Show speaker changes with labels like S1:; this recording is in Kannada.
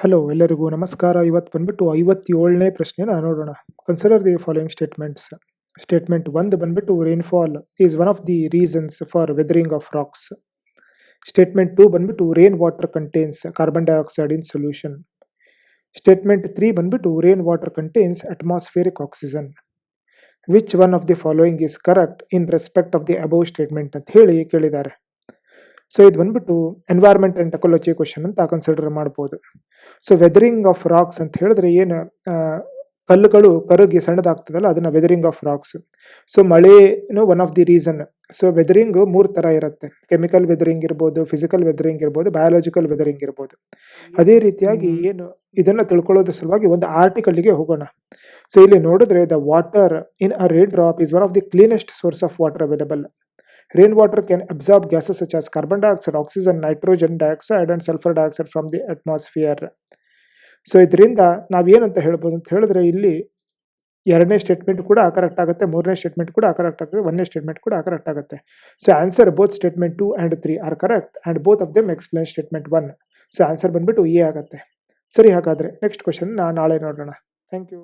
S1: ಹಲೋ ಎಲ್ಲರಿಗೂ ನಮಸ್ಕಾರ. ಇವತ್ತು ಬಂದ್ಬಿಟ್ಟು ಐವತ್ತೇಳನೇ ಪ್ರಶ್ನೆನ ನೋಡೋಣ. Consider the following statements statement ಒಂದು ಬಂದ್ಬಿಟ್ಟು rainfall is one of the reasons for weathering of rocks statement two ಬಂದ್ಬಿಟ್ಟು rain water contains carbon dioxide in solution statement three ಬಂದ್ಬಿಟ್ಟು rain water contains atmospheric oxygen which one of the following is correct in respect of the above statement ಅಂತ ಹೇಳಿ ಕೇಳಿದ್ದಾರೆ. ಸೊ ಇದು ಬಂದ್ಬಿಟ್ಟು ಎನ್ವೈರ್ಮೆಂಟ್ ಅಂಡ್ ಟೆಕ್ನಾಲಜಿ ಕ್ವಶನ್ ಅಂತ ಕನ್ಸಿಡರ್ ಮಾಡ್ಬೋದು. ಸೊ ವೆದರಿಂಗ್ ಆಫ್ ರಾಕ್ಸ್ ಅಂತ ಹೇಳಿದ್ರೆ ಏನು ಕಲ್ಲುಗಳು ಕರಗಿ ಸಣ್ಣದಾಗ್ತದಲ್ಲ ಅದನ್ನ ವೆದರಿಂಗ್ ಆಫ್ ರಾಕ್ಸ್ ಸೊ ಮಳೆನೂ one of the reason so weathering ಮೂರು ತರ ಇರುತ್ತೆ. ಕೆಮಿಕಲ್ ವೆದರಿಂಗ್ ಇರ್ಬೋದು ಫಿಸಿಕಲ್ ವೆದರಿಂಗ್ ಇರ್ಬೋದು ಬಯಾಲಜಿಕಲ್ ವೆದರಿಂಗ್ ಇರ್ಬೋದು. ಅದೇ ರೀತಿಯಾಗಿ ಏನು ಇದನ್ನ ತಿಳ್ಕೊಳ್ಳೋದ್ರ ಸಲುವಾಗಿ ಒಂದು ಆರ್ಟಿಕಲ್ಗೆ ಹೋಗೋಣ. ಸೊ ಇಲ್ಲಿ ನೋಡಿದ್ರೆ the water in a rain drop is one of the cleanest source of water available Rain water can absorb gases such as carbon dioxide, oxygen, nitrogen dioxide, and sulfur dioxide from the atmosphere. So ಇದರಿಂದ ನಾವೇನಂತ ಹೇಳ್ಬೋದು ಅಂತ ಹೇಳಿದ್ರೆ ಇಲ್ಲಿ ಎರಡನೇ ಸ್ಟೇಟ್ಮೆಂಟ್ ಕೂಡ ಕರೆಕ್ಟ್ ಆಗುತ್ತೆ ಮೂರನೇ ಸ್ಟೇಟ್ಮೆಂಟ್ ಕೂಡ ಕರೆಕ್ಟ್ ಆಗುತ್ತೆ ಒಂದನೇ ಸ್ಟೇಟ್ಮೆಂಟ್ ಕೂಡ ಕರೆಕ್ಟ್ ಆಗುತ್ತೆ. So answer both statement two and three are correct and both of them explain statement one so answer ಬಂದ್ಬಿಟ್ಟು ಎ ಆಗುತ್ತೆ. ಸರಿ ಹಾಗಾದರೆ ನೆಕ್ಸ್ಟ್ ಕ್ವಶನ್ ನಾಳೆ ನೋಡೋಣ. Thank you